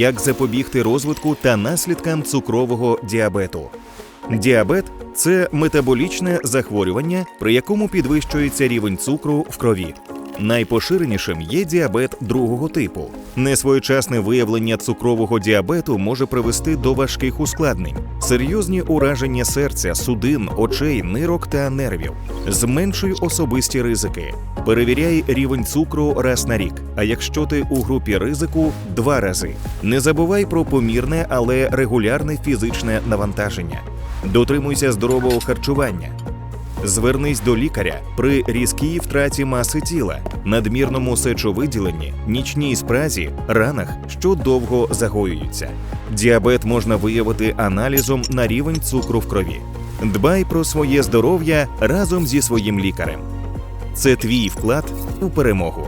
як запобігти розвитку та наслідкам цукрового діабету. Діабет це метаболічне захворювання, при якому підвищується рівень цукру в крові. Найпоширенішим є діабет другого типу. Несвоєчасне виявлення цукрового діабету може привести до важких ускладнень, серйозні ураження серця, судин, очей, нирок та нервів. Зменшуй особисті ризики. Перевіряй рівень цукру раз на рік. А якщо ти у групі ризику два рази. Не забувай про помірне, але регулярне фізичне навантаження. Дотримуйся здорового харчування. Звернись до лікаря при різкій втраті маси тіла, надмірному сечовиділенні, нічній спразі, ранах, що довго загоюються. Діабет можна виявити аналізом на рівень цукру в крові. Дбай про своє здоров'я разом зі своїм лікарем. Це твій вклад у перемогу.